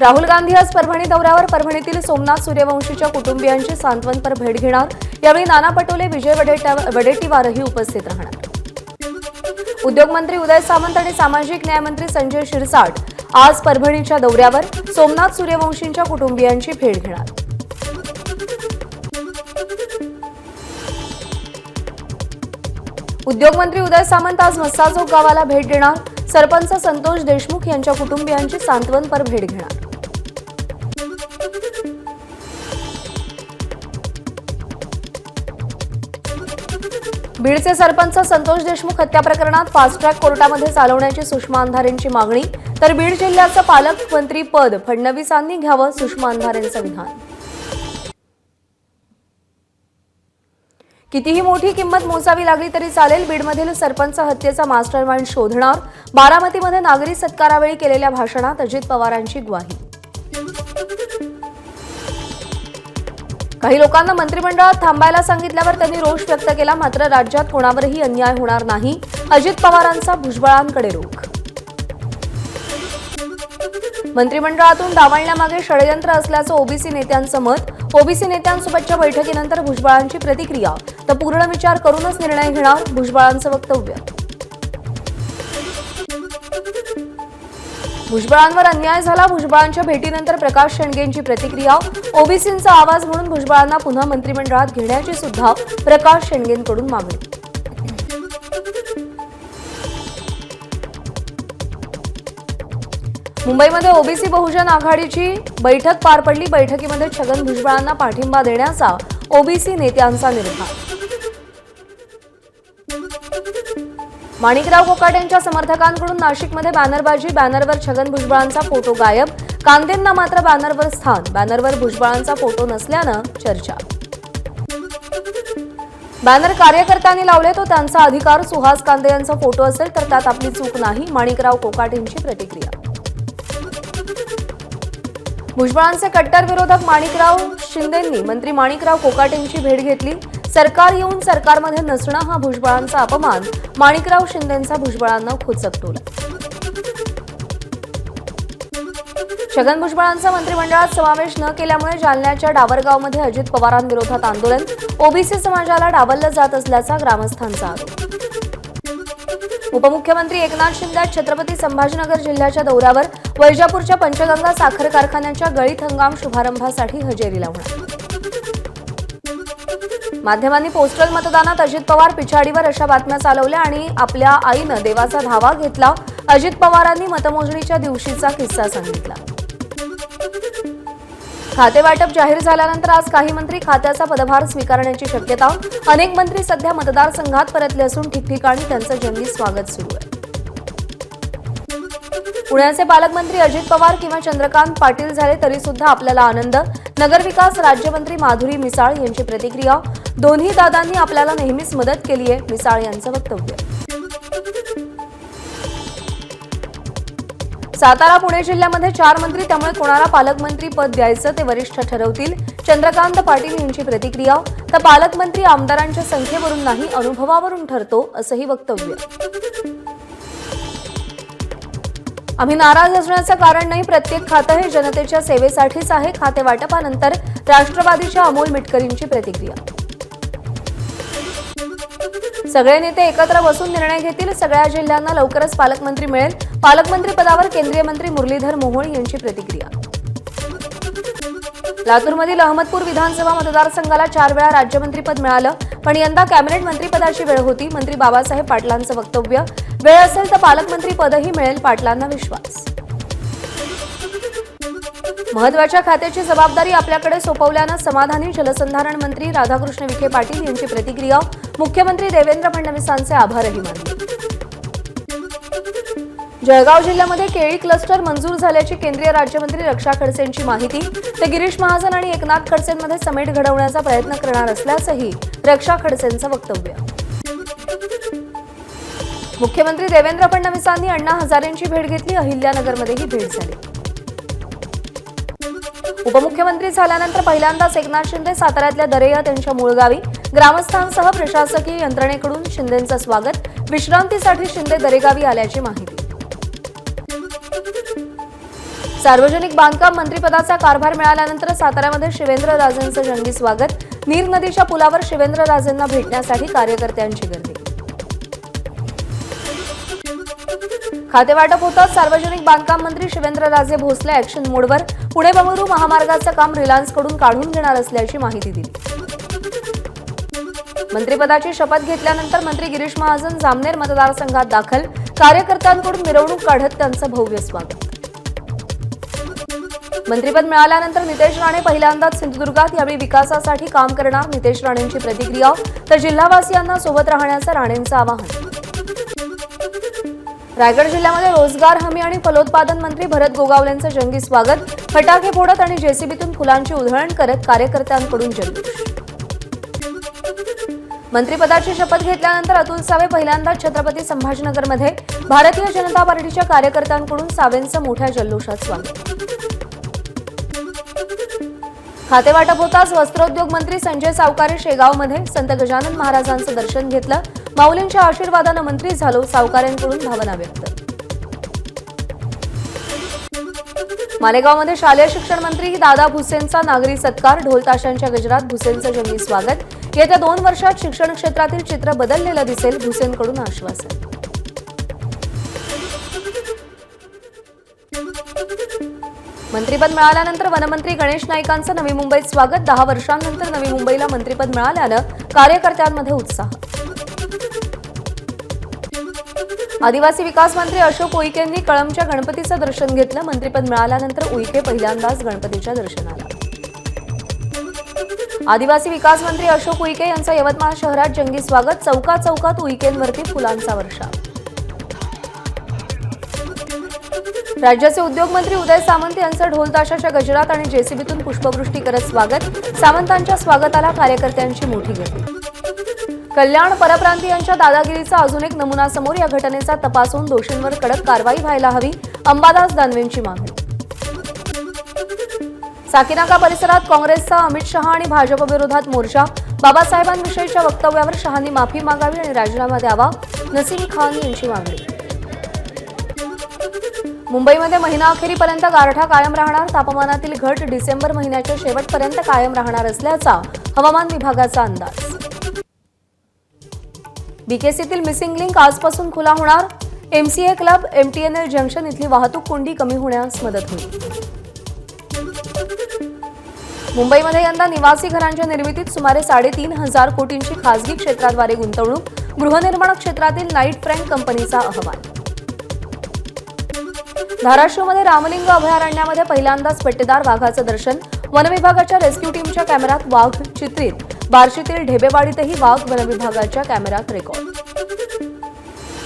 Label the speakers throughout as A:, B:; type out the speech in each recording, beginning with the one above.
A: राहुल गांधी आज परभणी दौऱ्यावर. परभणीतील सोमनाथ सूर्यवंशीच्या कुटुंबियांची सांत्वनपर भेट घेणार. यावेळी नाना पटोले विजय वडेट्टीवारही उपस्थित राहणार. उद्योगमंत्री उदय सामंत आणि सामाजिक न्यायमंत्री संजय शिरसाट आज परभणीच्या दौऱ्यावर सोमनाथ सूर्यवंशींच्या कुटुंबियांची भेट घेणार. उद्योगमंत्री उदय सामंत आज मस्साजोग गावाला भेट देणार. सरपंच संतोष देशमुख यांच्या कुटुंबियांची सांत्वनपर भेट घेणार. बीडचे सरपंच संतोष देशमुख हत्या प्रकरणात फास्ट ट्रॅक कोर्टामध्ये चालवण्याची सुषमा अंधारेंची मागणी. तर बीड जिल्ह्याचं पालकमंत्री पद फडणवीसांनी घ्यावं सुषमा अंधारेंचं विधान. कितीही मोठी किंमत मोजावी लागली तरी चालेल बीडमधील सरपंच हत्येचा मास्टर माइंड शोधणार. बारामतीमध्ये नागरी सत्कारावेळी केलेल्या भाषणात अजित पवारांची ग्वाही. काही लोकांना मंत्रिमंडळात थांबायला सांगितल्यावर त्यांनी रोष व्यक्त केला मात्र राज्यात कोणावरही अन्याय होणार नाही. अजित पवारांचा भुजबळांकडे रोख. मंत्रिमंडळातून डावलण्यामागे षडयंत्र असल्याचं ओबीसी नेत्यांचं मत. ओबीसी नेत्यांसोबतच्या बैठकीनंतर भुजबळांची प्रतिक्रिया. तर पूर्ण विचार करूनच निर्णय घेणार भुजबळांचं वक्तव्य. भुजबळांवर अन्याय झाला. भुजबळांच्या भेटीनंतर प्रकाश शेंडगेंची प्रतिक्रिया. ओबीसींचा आवाज म्हणून भुजबळांना पुन्हा मंत्रिमंडळात घेण्याची सुद्धा प्रकाश शेंडगेंकडून मागणी. मुंबईमध्ये ओबीसी बहुजन आघाडीची बैठक पार पडली. बैठकीमध्ये छगन भुजबळांना पाठिंबा देण्याचा ओबीसी नेत्यांचा निर्धार. माणिकराव कोकाट यांच्या समर्थकांकडून नाशिकमध्ये बॅनरबाजी बॅनरवर छगन भुजबळांचा फोटो गायब. कांदेंना मात्र बॅनरवर स्थान बॅनरवर भुजबळांचा फोटो नसल्यानं चर्चा. बॅनर कार्यकर्त्यांनी लावले तो त्यांचा अधिकार. सुहास कांदे यांचा फोटो असेल तर त्यात आपली चूक नाही माणिकराव कोकाट यांची प्रतिक्रिया. भुजबळांचे कट्टर विरोधक माणिकराव शिंदेंनी मंत्री माणिकराव कोकाट यांची भेट घेतली. सरकार येऊन सरकारमध्ये नसणं हा भुजबळांचा अपमान. माणिकराव शिंदेंचा भुजबळांना खुचकटोला छगन भुजबळांचा मंत्रिमंडळात समावेश न केल्यामुळे जालन्याच्या डावरगावमध्ये अजित पवारांविरोधात आंदोलन. ओबीसी समाजाला डावललं जात असल्याचा ग्रामस्थांचा आरोप. उपमुख्यमंत्री एकनाथ शिंदे छत्रपती संभाजीनगर जिल्ह्याच्या दौऱ्यावर वैजापूरच्या पंचगंगा साखर कारखान्याच्या गळीत हंगाम शुभारंभासाठी हजेरी लावणार. माध्यमांनी पोस्टल मतदानात अजित पवार पिछाडीवर अशा बातम्या चालवल्या आणि आपल्या आईनं देवाचा धावा घेतला. अजित पवारांनी मतमोजणीच्या दिवशीचा किस्सा सांगितला. खाते वाटप जाहीर झाल्यानंतर आज काही मंत्री खात्याचा पदभार स्वीकारण्याची शक्यता. अनेक मंत्री सध्या मतदारसंघात परतले असून ठिकठिकाणी त्यांचं जंगी स्वागत सुरू आहे. पुण्याचे पालकमंत्री अजित पवार किंवा चंद्रकांत पाटील झाले तरी सुद्धा आपल्याला आनंद. नगरविकास राज्यमंत्री माधुरी मिसाळ यांची प्रतिक्रिया. दोन्ही दादांनी आपल्याला नेहमीच मदत केली आहे मिसाळ यांचं वक्तव्य. सातारा पुणे जिल्ह्यामध्ये चार मंत्री त्यामुळे कोणाला पालकमंत्री पद द्यायचं ते वरिष्ठ ठरवतील. चंद्रकांत पाटील यांची प्रतिक्रिया तर पालकमंत्री आमदारांच्या संख्येवरून नाही अनुभवावरून ठरतो असंही वक्तव्य. आम्ही नाराज असण्याचं कारण नाही प्रत्येक खातं हे जनतेच्या सेवेसाठीच आहे खाते वाटपानंतर राष्ट्रवादीच्या अमोल मिटकरींची प्रतिक्रिया. सगळे नेते एकत्र बसून निर्णय घेतील. सगळ्या जिल्ह्यांना लवकरच पालकमंत्री मिळेल. पालकमंत्री पदावर केंद्रीय मंत्री मुरलीधर मोहोळ यांची प्रतिक्रिया. लातूरमधील अहमदपूर विधानसभा मतदारसंघाला चार वेळा राज्यमंत्रीपद मिळालं. पण यंदा कॅबिनेट मंत्रीपदाची वेळ होती. मंत्री बाबासाहेब पाटलांचं वक्तव्य. वेळ असेल तर पालकमंत्री पदही मिळेल पाटलांना विश्वास. महत्त्वाच्या खात्याची जबाबदारी आपल्याकडे सोपवल्यानं समाधानी जलसंधारण मंत्री राधाकृष्ण विखे पाटील यांची प्रतिक्रिया. मुख्यमंत्री देवेंद्र फडणवीसांचे आभारही मानले. जळगाव जिल्ह्यामध्ये केळी क्लस्टर मंजूर झाल्याची केंद्रीय राज्यमंत्री रक्षा खडसेंची माहिती. तर गिरीश महाजन आणि एकनाथ खडसेंमध्ये समेट घडवण्याचा प्रयत्न करणार असल्याचंही रक्षा खडसेंचं वक्तव्य. मुख्यमंत्री देवेंद्र फडणवीसांनी अण्णा हजारेंची भेट घेतली अहिल्यानगरमध्येही भेट झाली. उपमुख्यमंत्री झाल्यानंतर पहिल्यांदाच एकनाथ शिंदे साताऱ्यातल्या दरेया त्यांच्या मूळ गावी ग्रामस्थांसह प्रशासकीय यंत्रणेकडून शिंदेचं स्वागत. विश्रांतीसाठी शिंदे दरेगावी आल्याची माहिती. सार्वजनिक बांधकाम मंत्रीपदाचा कारभार मिळाल्यानंतर साताऱ्यामध्ये शिवेंद्र राजेंचं जंगी स्वागत. नीर नदीच्या पुलावर शिवेंद्र राजेंना भेटण्यासाठी कार्यकर्त्यांची गर्दी. खातेवाटप होताच सार्वजनिक बांधकाम मंत्री शिवेंद्रराजे भोसले ऍक्शन मोडवर पुणे बंगळुरू महामार्गाचं काम रिलायन्सकडून काढून घेणार असल्याची माहिती दिली. मंत्रिपदाची शपथ घेतल्यानंतर मंत्री गिरीश महाजन जामनेर मतदारसंघात दाखल. कार्यकर्त्यांकडून मिरवणूक काढत त्यांचं भव्य स्वागत. मंत्रिपद मिळाल्यानंतर नितेश राणे पहिल्यांदाच सिंधुदुर्गात यावेळी विकासासाठी काम करणार नितेश राणेंची प्रतिक्रिया तर जिल्हावासियांना सोबत राहण्याचं राणेंचं आवाहन. रायगड जिल्ह्यामध्ये रोजगार हमी आणि फलोत्पादन मंत्री भरत गोगावलेंचं जंगी स्वागत. फटाके फोडत आणि जेसीबीतून फुलांची उधळण करत कार्यकर्त्यांकडून जल्लोष. मंत्रिपदाची शपथ घेतल्यानंतर अतुल सावे पहिल्यांदा छत्रपती संभाजीनगरमध्ये. भारतीय जनता पार्टीच्या कार्यकर्त्यांकडून सावेंचं मोठ्या जल्लोषात स्वागत. खातेवाटप होताच वस्त्रोद्योग मंत्री संजय सावकारे शेगावमध्ये. संत गजानन महाराजांचं दर्शन घेतलं. माऊलींच्या आशीर्वादानं मंत्री झालो सावकारेंकडून भावना व्यक्त. मालेगावमध्ये शालेय शिक्षण मंत्री दादा भुसेंचा नागरी सत्कार ढोलताशांच्या गजरात भुसेंचं जंगी स्वागत. येत्या दोन वर्षात शिक्षण क्षेत्रातील चित्र बदललेलं दिसेल भुसेंकडून आश्वासन. मंत्रीपद मिळाल्यानंतर वनमंत्री गणेश नाईकांचं नवी मुंबईत स्वागत. दहा वर्षांनंतर नवी मुंबईला मंत्रीपद मिळाल्यानं कार्यकर्त्यांमध्ये उत्साह. आदिवासी विकास मंत्री अशोक उईकेंनी कळमच्या गणपतीचं दर्शन घेतलं. मंत्रीपद मिळाल्यानंतर उईके पहिल्यांदाच गणपतीच्या दर्शनाला आदिवासी विकास मंत्री अशोक उईके यांचं यवतमाळ शहरात जंगी स्वागत. चौका चौकात उईकेंवरती फुलांचा वर्षाव. राज्याचे उद्योग मंत्री उदय सामंत यांचं ढोलताशाच्या गजरात आणि जेसीबीतून पुष्पवृष्टी करत स्वागत. सामंतांच्या स्वागताला कार्यकर्त्यांची मोठी गर्दी. कल्याण परप्रांतीयांच्या दादागिरीचा अजून एक नमुना समोर या घटनेचा तपास होऊन दोषींवर कडक कारवाई व्हायला हवी. अंबादास दानवेंची मागणी. साकीनाका परिसरात काँग्रेसचा अमित शहा आणि भाजप विरोधात मोर्चा. बाबासाहेबांविषयीच्या वक्तव्यावर शहांनी माफी मागावी आणि राजीनामा द्यावा. नसीम खान यांची मागणी. मुंबईमध्ये महिना अखेरीपर्यंत गारठा कायम राहणार. तापमानातील घट डिसेंबर महिन्याच्या शेवटपर्यंत कायम राहणार असल्याचा हवामान विभागाचा अंदाज. बीकेसीतील मिसिंग लिंक आजपासून खुला होणार. एमसीए क्लब एमटीएनएल जंक्शन इथली वाहतूक कोंडी कमी होण्यास मदत होईल. मुंबईमध्ये यंदा निवासी घरांच्या निर्मितीत सुमारे साडेतीन हजार कोटींची खासगी क्षेत्राद्वारे गुंतवणूक गृहनिर्माण क्षेत्रातील नाईट फ्रँक कंपनीचा अहवाल. धाराशिवमध्ये रामलिंग अभयारण्यामध्ये पहिल्यांदाच पट्टेदार वाघाचं दर्शन वनविभागाच्या रेस्क्यू टीमच्या कॅमेऱ्यात वाघ चित्रित. बार्शीतील ढेबेवाडीतही वाघ वनविभागाच्या कॅमेऱ्यात रेकॉर्ड.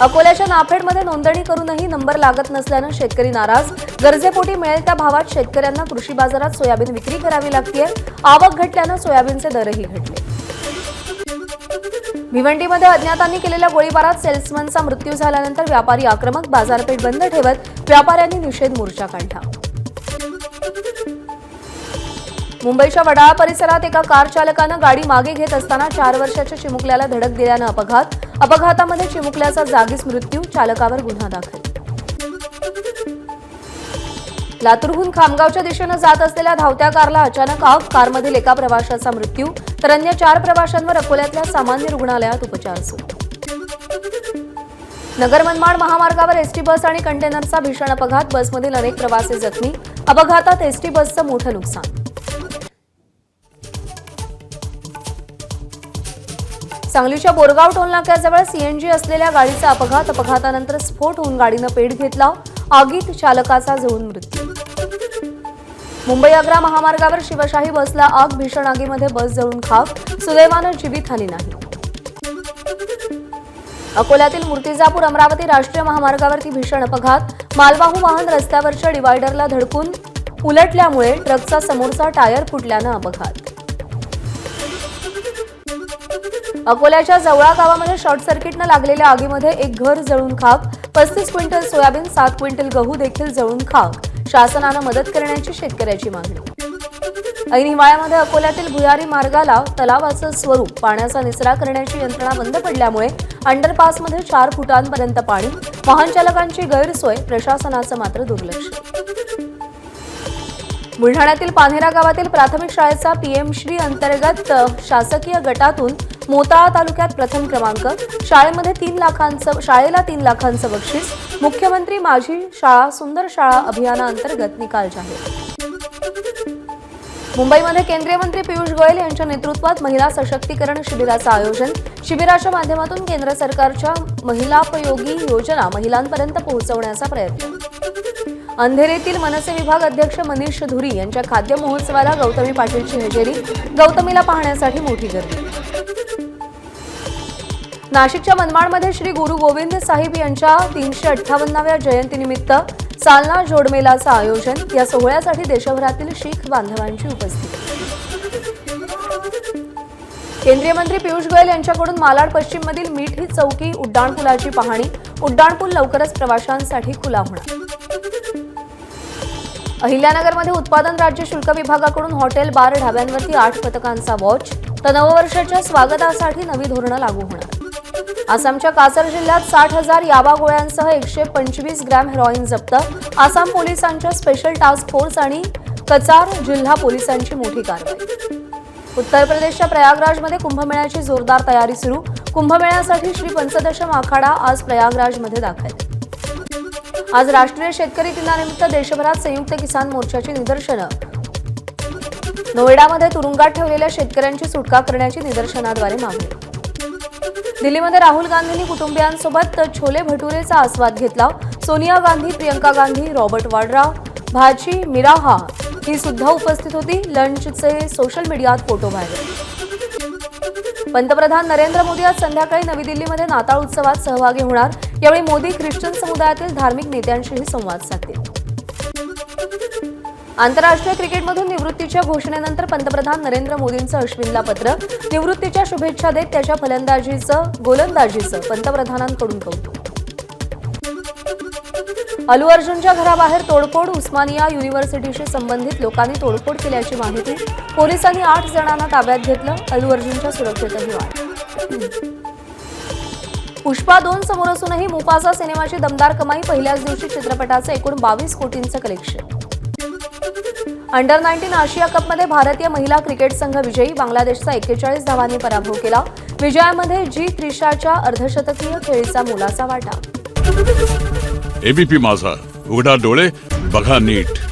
A: अकोल्याच्या नाफेडमध्ये नोंदणी करूनही नंबर लागत नसल्यानं शेतकरी नाराज. गरजेपोटी मिळेल त्या भावात शेतकऱ्यांना कृषी बाजारात सोयाबीन विक्री करावी लागतीय. आवक घटल्यानं सोयाबीनचे दरही घटले. भिवंडीमध्ये अज्ञातांनी केलेल्या गोळीबारात सेल्समनचा मृत्यू झाल्यानंतर व्यापारी आक्रमक बाजारपेठ बंद ठेवत व्यापाऱ्यांनी निषेध मोर्चा काढला. मुंबईच्या वडाळा परिसरात एका कार चालकानं गाडी मागे घेत असताना चार वर्षाच्या चिमुकल्याला धडक दिल्यानं अपघात. अपघातामध्ये चिमुकल्याचा जागीच मृत्यू चालकावर गुन्हा दाखल. लातूरहून खामगावच्या दिशेनं जात असलेल्या धावत्या कारला अचानक आग कारमधील एका प्रवाशाचा मृत्यू तर अन्य चार प्रवाशांवर अकोल्यातल्या सामान्य रुग्णालयात उपचार सुरू. नगर मनमाड महामार्गावर एसटी बस आणि कंटेनरचा भीषण अपघात बसमधील अनेक प्रवासी जखमी. अपघातात एसटी बसचं मोठं नुकसान. सांगलीच्या बोरगाव टोलनाक्याजवळ सीएनजी असलेल्या गाडीचा अपघात अपघातानंतर स्फोट होऊन गाडीनं पेट घेतला. आगीत चालकाचा जळून मृत्यू. मुंबई आग्रा महामार्गावर शिवशाही बसला आग भीषण आगीमध्ये बस जळून खाक सुदैवानं जीवितहानी नाही. अकोल्यातील मूर्तिजापूर अमरावती राष्ट्रीय महामार्गावरती भीषण अपघात. मालवाहू वाहन रस्त्यावरच्या डिवायडरला धडकून उलटल्यामुळे ट्रकचा समोरचा टायर फुटल्यानं अपघात. अकोल्याच्या जवळा गावामध्ये शॉर्ट सर्किटनं लागलेल्या आगीमध्ये एक घर जळून खाक पस्तीस क्विंटल सोयाबीन सात क्विंटल गहू देखील जळून खाक. शासनानं मदत करण्याची शेतकऱ्याची मागणी. ऐन हिवाळ्यामध्ये अकोल्यातील भुयारी मार्गाला तलावाचं स्वरूप पाण्याचा निचरा करण्याची यंत्रणा बंद पडल्यामुळे अंडरपासमध्ये चार फुटांपर्यंत पाणी वाहनचालकांची गैरसोय प्रशासनाचं मात्र दुर्लक्ष. बुलढाण्यातील पानेरा गावातील प्राथमिक शाळेचा पीएम श्री अंतर्गत शासकीय गटातून मोताळा तालुक्यात प्रथम क्रमांक. शाळेमध्ये तीन लाखांचं शाळेला तीन लाखांचं बक्षीस. मुख्यमंत्री माझी शाळा सुंदर शाळा अभियानाअंतर्गत निकाल जाहीर. मुंबईमध्ये केंद्रीय मंत्री पियुष गोयल यांच्या नेतृत्वात महिला सशक्तीकरण शिबिराचं आयोजन. शिबिराच्या माध्यमातून केंद्र सरकारच्या महिलापयोगी योजना महिलांपर्यंत पोहोचवण्याचा प्रयत्न. अंधेरीतील मनसे विभाग अध्यक्ष मनीष धुरी यांच्या खाद्य महोत्सवाला गौतमी पाटीलची हजेरी. गौतमीला पाहण्यासाठी मोठी गर्दी. नाशिकच्या मनमाडमध्ये श्री गुरु गोविंद साहिब यांच्या तीनशे अठ्ठावन्नाव्या जयंतीनिमित्त सालना जोडमेलाचं आयोजन या सोहळ्यासाठी देशभरातील शीख बांधवांची उपस्थिती. केंद्रीय मंत्री पियुष गोयल यांच्याकडून मालाड पश्चिममधील मीठ ही चौकी उड्डाणपुलाची पाहणी. उड्डाणपूल लवकरच प्रवाशांसाठी खुला होणार. अहिल्यानगरमध्ये उत्पादन राज्य शुल्क विभागाकडून हॉटेल बार ढाब्यांवरती आठ पथकांचा वॉच. तर नववर्षाच्या स्वागतासाठी नवी धोरणं लागू होणार. आसामच्या कासर जिल्ह्यात साठ हजार याबा गोळ्यांसह एकशे पंचवीस ग्रॅम हेरॉईन जप्त. आसाम पोलिसांच्या स्पेशल टास्क फोर्स आणि कचार जिल्हा पोलिसांची मोठी कारवाई. उत्तर प्रदेशच्या प्रयागराजमध्ये कुंभमेळ्याची जोरदार तयारी सुरू. कुंभमेळ्यासाठी श्री पंचदशम आखाडा आज प्रयागराजमध्ये दाखल. आज राष्ट्रीय शेतकरी दिनानिमित्त देशभरात संयुक्त किसान मोर्चाची निदर्शनं. नोएडामध्ये तुरुंगात ठेवलेल्या शेतकऱ्यांची सुटका करण्याची निदर्शनाद्वारे मागणी. दिल्लीमध्ये राहुल गांधींनी कुटुंबियांसोबत छोले भटुरेचा आस्वाद घेतला. सोनिया गांधी प्रियंका गांधी रॉबर्ट वाड्रा भाजी मिराहा ही सुद्धा उपस्थित होती लंचचे सोशल मीडियात फोटो व्हायरल. पंतप्रधान नरेंद्र मोदी आज संध्याकाळी नवी दिल्लीमध्ये नाताळ उत्सवात सहभागी होणार. यावेळी मोदी ख्रिश्चन समुदायातील धार्मिक नेत्यांशीही संवाद साधतील. आंतरराष्ट्रीय क्रिकेटमधून निवृत्तीच्या घोषणेनंतर पंतप्रधान नरेंद्र मोदींचं अश्विनला पत्र निवृत्तीच्या शुभेच्छा देत त्याच्या फलंदाजीचं गोलंदाजीचं पंतप्रधानांकडून कौतुक. अलू अर्जुनच्या घराबाहेर तोडफोड उस्मानिया युनिव्हर्सिटीशी संबंधित लोकांनी तोडफोड केल्याची माहिती पोलिसांनी आठ जणांना ताब्यात घेतलं अलू अर्जुनच्या सुरक्षेतही वाढ पुष्पा दोन समोर असूनही मुफासा सिनेमाची दमदार कमाई पहिल्याच दिवशी चित्रपटाचं एकूण बावीस कोटींचं कलेक्शन अंडर नाईन्टीन आशिया कपमध्ये भारतीय महिला क्रिकेट संघ विजयी बांगलादेशचा एक्केचाळीस धावांनी पराभव केला. विजयामध्ये जी त्रिशाच्या अर्धशतकीय खेळीचा मोलाचा वाटा.
B: एबीपी माझा. उघडा डोळे बघा नीट.